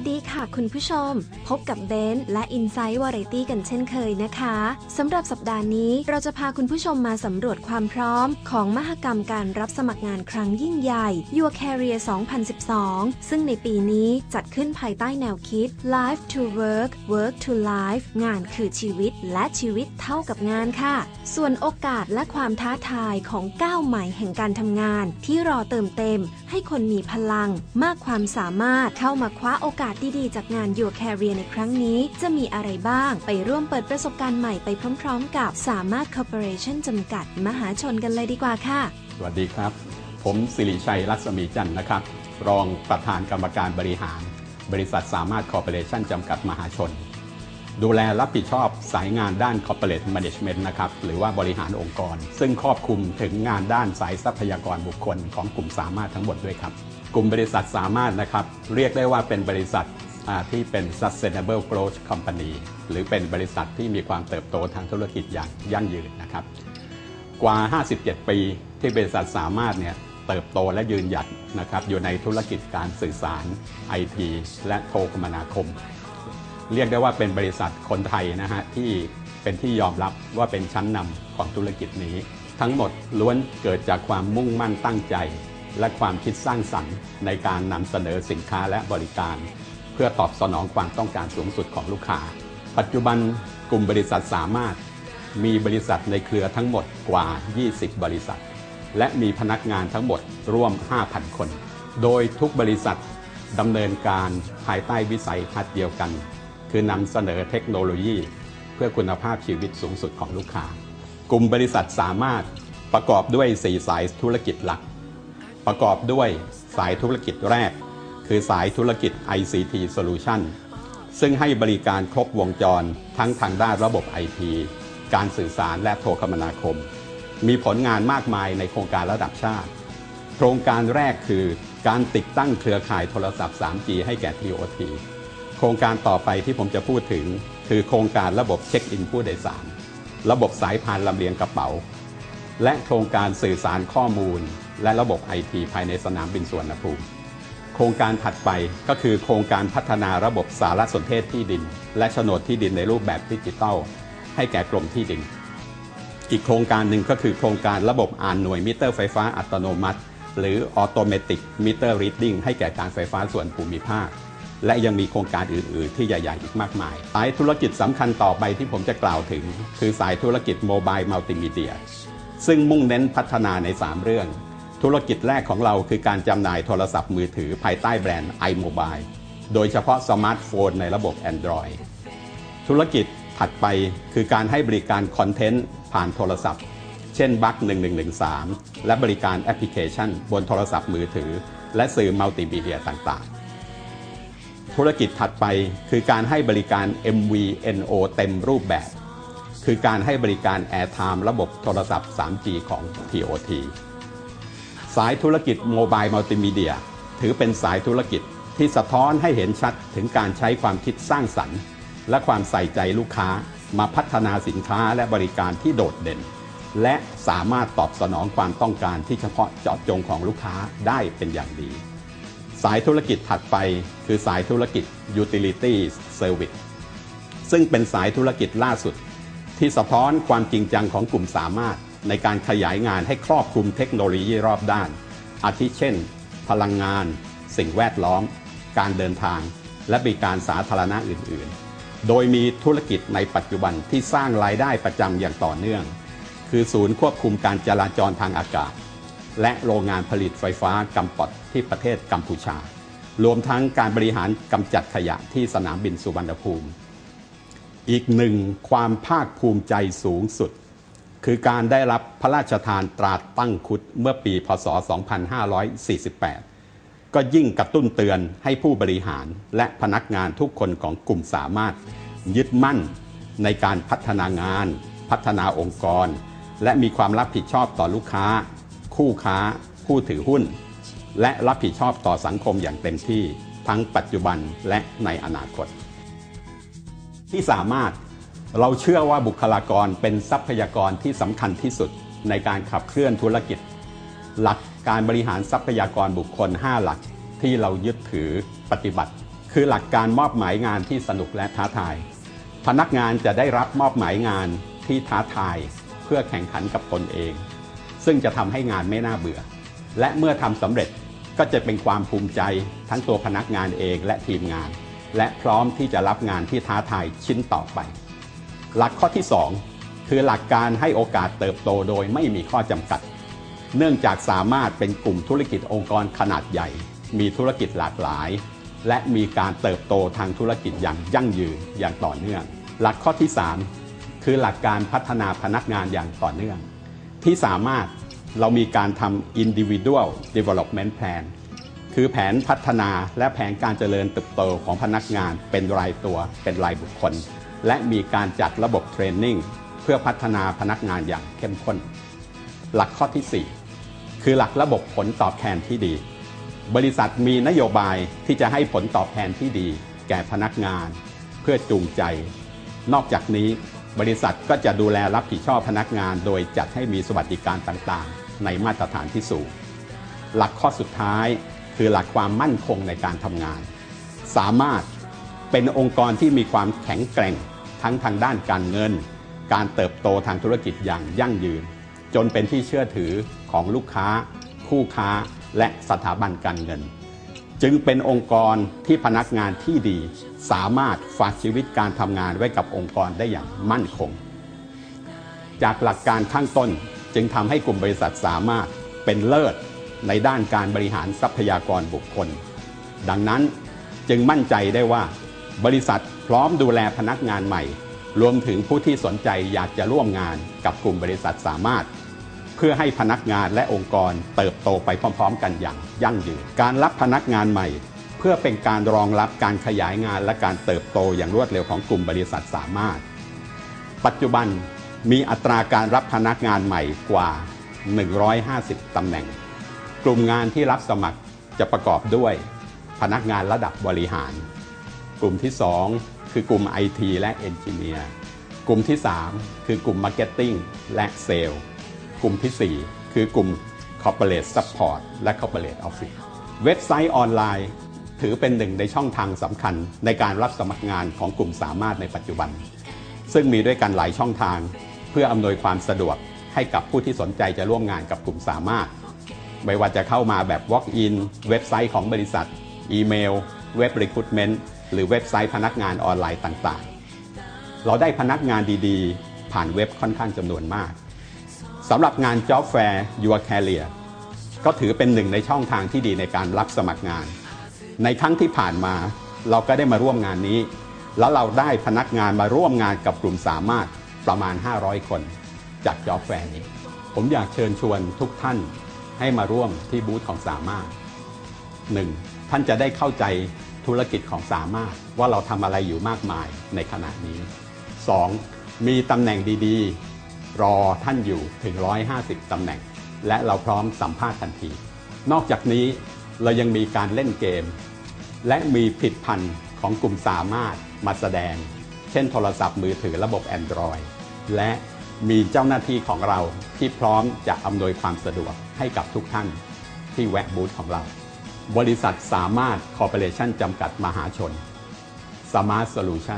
วัสดีค่ะคุณผู้ชม พบกับเบนซ์และ Insight Variety กันเช่นเคยนะคะสำหรับสัปดาห์นี้เราจะพาคุณผู้ชมมาสำรวจความพร้อม ของมหกรรมการรับสมัครงานครั้งยิ่งใหญ่ Your Career 2012 ซึ่งในปีนี้จัดขึ้นภายใต้แนวคิด Life to Work Work to Life งานคือชีวิตและชีวิตเท่ากับงานค่ะ ส่วนโอกาสและความท้าทายของก้าวใหม่แห่งการทำงาน ที่รอเติมเต็ม ให้คนมีพลัง มากความสามารถเข้ามาคว้าโอกาสดีๆ จากงาน Your Career ในครั้งนี้ จะมีอะไรบ้าง ไปร่วมเปิดประสบการณ์ใหม่ไปพร้อมๆ กับสามารถ Corporation จำกัด มหาชนกันเลยดีกว่าค่ะ สวัสดีครับ ผมสิริชัยรัศมีจันทร์นะครับ รองประธานกรรมการบริหาร บริษัทสามารถคอร์ปอเรชั่นจำกัดมหาชน ดูแลรับผิดชอบสายงานด้าน Corporate Management นะครับหรือว่าบริหารองค์กร ซึ่งครอบคลุมถึงงานด้านสายทรัพยากรบุคคลของกลุ่มสามารถทั้งหมดด้วยครับ กลุ่มบริษัทสามารถนะครับเรียกได้ว่าเป็นบริษัทที่เป็น sustainable growth company หรือเป็นบริษัทที่มีความเติบโตทางธุรกิจอย่างยั่งยืนนะครับ กว่า 57 ปีที่บริษัทสามารถเนี่ยเติบโตและยืนหยัดนะครับอยู่ในธุรกิจการสื่อสาร IT และโทรคมนาคม เรียกได้ว่าเป็นบริษัทคนไทยนะฮะที่เป็นที่ยอมรับว่าเป็นชั้นนำของธุรกิจนี้ ทั้งหมดล้วนเกิดจากความมุ่งมั่นตั้งใจ และความคิดสร้างสรรค์ ในการนำเสนอสินค้าและบริการ เพื่อตอบสนองความต้องการสูงสุดของลูกค้า ปัจจุบันกลุ่มบริษัทสามารถ มีบริษัทในเครือทั้งหมดกว่า 20 บริษัท และมีพนักงานทั้งหมดร่วม 5,000 คน โดยทุกบริษัทดำเนินการภายใต้วิสัยทัศน์เดียวกัน คือนำเสนอเทคโนโลยี เพื่อคุณภาพชีวิตสูงสุดของลูกค้า กลุ่มบริษัทสามารถประกอบด้วย 4 สายธุรกิจหลัก ประกอบด้วยสายธุรกิจแรก คือสายธุรกิจ ICT Solution ซึ่งให้บริการครบวงจรทั้งทางด้านระบบ IT การสื่อสารและโทรคมนาคม มีผลงานมากมายในโครงการระดับชาติ โครงการแรกคือการติดตั้งเครือข่ายโทรศัพท์ 3G ให้แก่ TOT โครงการต่อไปที่ผมจะพูดถึง คือโครงการระบบเช็คอินผู้โดยสาร ระบบสายพานลำเลียงกระเป๋า และโครงการสื่อสารข้อมูล และระบบ IT ภายในสนามบินสวรรณภูมิ โครงการถัดไปก็คือโครงการพัฒนาระบบสารสนเทศที่ดิน และโฉนดที่ดินในรูปแบบดิจิทัล ให้แก่กรมที่ดิน อีกโครงการหนึ่งก็คือโครงการระบบอ่านหน่วยมิเตอร์ไฟฟ้าอัตโนมัติ หรือ Automatic Meter Reading ให้แก่การไฟฟ้าส่วนภูมิภาคและยังมีโครงการอื่น ๆ ที่ใหญ่ ๆ อีกมากมาย สายธุรกิจสำคัญต่อไปที่ผมจะกล่าวถึง คือสายธุรกิจโมบายมัลติมีเดีย ซึ่งมุ่งเน้นพัฒนาใน 3 เรื่อง ธุรกิจแรกของเราคือการจำหน่ายโทรศัพท์มือถือภายใต้แบรนด์ iMobile โดยเฉพาะสมาร์ทโฟนในระบบ Android ธุรกิจถัดไปคือการให้บริการคอนเทนต์ผ่านโทรศัพท์ เช่นบัค1113 และบริการแอปพลิเคชัน บนโทรศัพท์มือถือ และสื่อมัลติมีเดียต่างๆ ธุรกิจถัดไปคือการให้บริการ MVNO เต็มรูปแบบ คือการให้บริการ Airtime ระบบโทรศัพท์ 3G ของ TOT สายธุรกิจโมบายมัลติมีเดีย ถือเป็นสายธุรกิจที่สะท้อนให้เห็นชัดถึงการใช้ความคิดสร้างสรรค์ และความใส่ใจลูกค้ามาพัฒนาสินค้าและบริการที่โดดเด่น และสามารถตอบสนองความต้องการที่เฉพาะเจาะจงของลูกค้าได้เป็นอย่างดี สายธุรกิจถัดไปคือสายธุรกิจ Utility Service ซึ่งเป็นสายธุรกิจล่าสุด ที่สะท้อนความจริงจังของกลุ่มสามารถ ในการขยายงานให้ครอบคลุมเทคโนโลยีรอบด้าน อาทิเช่น พลังงาน สิ่งแวดล้อม การเดินทาง และบริการสาธารณะอื่น ๆ โดยมีธุรกิจในปัจจุบันที่สร้างรายได้ประจำอย่างต่อเนื่อง คือศูนย์ควบคุมการจราจรทางอากาศ และโรงงานผลิตไฟฟ้ากำปอดที่ประเทศกัมพูชา รวมทั้งการบริหารกำจัดขยะที่สนามบินสุวรรณภูมิ อีกหนึ่งความภาคภูมิใจสูงสุด คือการได้รับพระราชทานตราตั้งคุดเมื่อปีพศ 2548 ก็ยิ่งกระตุ้นเตือนให้ผู้บริหารและพนักงานทุกคนของกลุ่มสามารถ ยึดมั่นในการพัฒนางาน พัฒนาองค์กร และมีความรับผิดชอบต่อลูกค้า คู่ค้า ผู้ถือหุ้น และรับผิดชอบต่อสังคมอย่างเต็มที่ทั้งปัจจุบันและในอนาคต ที่สามารถ เราเชื่อว่าบุคลากรเป็นทรัพยากรที่สำคัญที่สุดในการขับเคลื่อนธุรกิจ หลักการบริหารทรัพยากรบุคคล 5 หลักที่เรายึดถือปฏิบัติคือคือหลักการมอบหมายงานที่สนุกและท้าทาย พนักงานจะได้รับมอบหมายงานที่ท้าทาย เพื่อแข่งขันกับตนเอง ซึ่งจะทำให้งานไม่น่าเบื่อ และเมื่อทำสำเร็จก็จะเป็นความภูมิใจทั้งตัวพนักงานเองและทีมงาน และพร้อมที่จะรับงานที่ท้าทายชิ้นต่อไป หลักข้อที่ 2 คือหลักการให้โอกาสเติบโตโดยไม่มีข้อจำกัด เนื่องจากสามารถเป็นกลุ่มธุรกิจองค์กรขนาดใหญ่ มีธุรกิจหลากหลาย และมีการเติบโตทางธุรกิจอย่างยั่งยืนอย่างต่อเนื่อง หลักข้อที่ 3 คือหลักการพัฒนาพนักงานอย่างต่อเนื่อง ที่สามารถเรามีการทำ individual development plan คือแผนพัฒนาและแผนการเจริญเติบโตของพนักงานเป็นรายตัวเป็นรายบุคคล และมีการจัดระบบเทรนนิ่งเพื่อพัฒนาพนักงานอย่างเข้มข้น หลักข้อที่ 4 คือหลักระบบผลตอบแทนที่ดี บริษัทมีนโยบายที่จะให้ผลตอบแทนที่ดี แก่พนักงาน เพื่อจูงใจ นอกจากนี้บริษัทก็จะดูแลรับผิดชอบพนักงาน โดยจัดให้มีสวัสดิการต่างๆ ในมาตรฐานที่สูง หลักข้อสุดท้ายคือหลักความมั่นคงในการทำงาน สามารถ เป็นองค์กรที่มีความแข็งแกร่งทั้งทางด้านการเงิน การเติบโตทางธุรกิจอย่างยั่งยืน จนเป็นที่เชื่อถือของลูกค้า คู่ค้า และสถาบันการเงิน จึงเป็นองค์กรที่พนักงานที่ดี สามารถฝากชีวิตการทำงานไว้กับองค์กรได้อย่างมั่นคง จากหลักการข้างต้นจึงทำให้กลุ่มบริษัทสามารถเป็นเลิศในด้านการบริหารทรัพยากรบุคคล ดังนั้นจึงมั่นใจได้ว่า บริษัทพร้อมดูแลพนักงานใหม่ รวมถึงผู้ที่สนใจอยากจะร่วมงานกับกลุ่มบริษัทสามารถ เพื่อให้พนักงานและองค์กรเติบโตไปพร้อม ๆ กันอย่างยั่งยืนการรับพนักงานใหม่ เพื่อเป็นการรองรับการขยายงานและการเติบโตอย่างรวดเร็วของกลุ่มบริษัทสามารถ ปัจจุบันมีอัตราการรับพนักงานใหม่กว่า 150 ตำแหน่ง กลุ่มงานที่รับสมัครจะประกอบด้วย พนักงานระดับบริหาร กลุ่มที่ 2 คือกลุ่ม IT และเอนจิเนียร์กลุ่มที่ 3 คือกลุ่ม Marketing และเซลล์กลุ่มที่ 4 คือกลุ่ม Corporate Support และ Corporate Office เว็บไซต์ออนไลน์ ถือเป็นหนึ่งในช่องทางสำคัญในการรับสมัครงานของกลุ่มสามารถในปัจจุบัน ซึ่งมีด้วยกันหลายช่องทาง เพื่ออำนวยความสะดวกให้กับผู้ที่สนใจจะร่วมงานกับกลุ่มสามารถ ไม่ว่าจะเข้ามาแบบ Walk-in เว็บไซต์ของบริษัท อีเมล เว็บ Recruitment หรือเว็บไซต์พนักงานออนไลน์ต่างๆ เราได้พนักงานดีๆ ผ่านเว็บค่อนข้างจำนวนมากสำหรับงาน Job Fair Your Career ก็ถือเป็นหนึ่งในช่องทางที่ดีในการรับสมัครงาน ในครั้งที่ผ่านมาเราก็ได้มาร่วมงานนี้ แล้วเราได้พนักงานมาร่วมงานกับกลุ่มสามารถประมาณ 500 คน จาก Job Fair นี้ ผมอยากเชิญชวนทุกท่านให้มาร่วมที่บูธของสามารถ 1. ท่านจะได้เข้าใจ ธุรกิจของสามารถว่าเราทำอะไรอยู่มากมายในขณะนี้ 2. มีตำแหน่งดีๆ รอท่านอยู่ถึง 150ตำแหน่ง และเราพร้อมสัมภาษณ์ทันที นอกจากนี้เรายังมีการเล่นเกม และมีผลิดพันธ์ของกลุ่มสามารถมาแสดง เช่นโทรศัพท์มือถือระบบ Android และมีเจ้าหน้าที่ของเราที่พร้อมจะอำนวยความสะดวกให้กับทุกท่านที่แวะบูธของเรา บริษัทสามารถคอร์ปอเรชั่นจำกัดมหาชนสมาร์ทโซลูชัน